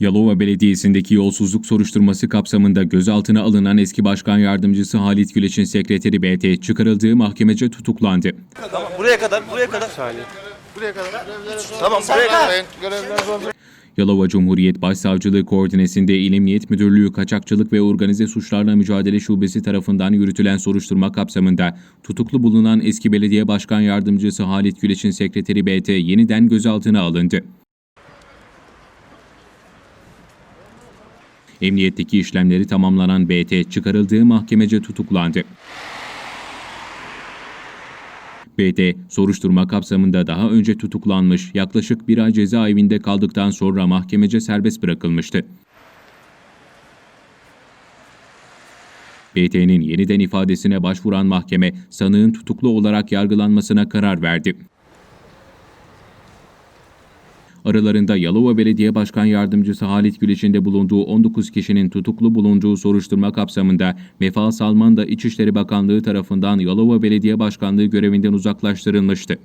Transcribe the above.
Yalova Belediyesi'ndeki yolsuzluk soruşturması kapsamında gözaltına alınan eski başkan yardımcısı Halit Güleç'in sekreteri BT çıkarıldığı mahkemece tutuklandı. Tamam buraya kadar buraya kadar. Buraya kadar. Tamam buraya kadar. Yalova Cumhuriyet Başsavcılığı koordinesinde İl Emniyet Müdürlüğü Kaçakçılık ve Organize Suçlarla Mücadele Şubesi tarafından yürütülen soruşturma kapsamında tutuklu bulunan eski belediye başkan yardımcısı Halit Güleç'in sekreteri BT yeniden gözaltına alındı. Emniyetteki işlemleri tamamlanan BT çıkarıldığı mahkemece tutuklandı. BT, soruşturma kapsamında daha önce tutuklanmış, yaklaşık bir ay cezaevinde kaldıktan sonra mahkemece serbest bırakılmıştı. BT'nin yeniden ifadesine başvuran mahkeme, sanığın tutuklu olarak yargılanmasına karar verdi. Aralarında Yalova Belediye Başkan Yardımcısı Halit Güleç'in de bulunduğu 19 kişinin tutuklu bulunduğu soruşturma kapsamında Vefa Salman da İçişleri Bakanlığı tarafından Yalova Belediye Başkanlığı görevinden uzaklaştırılmıştı.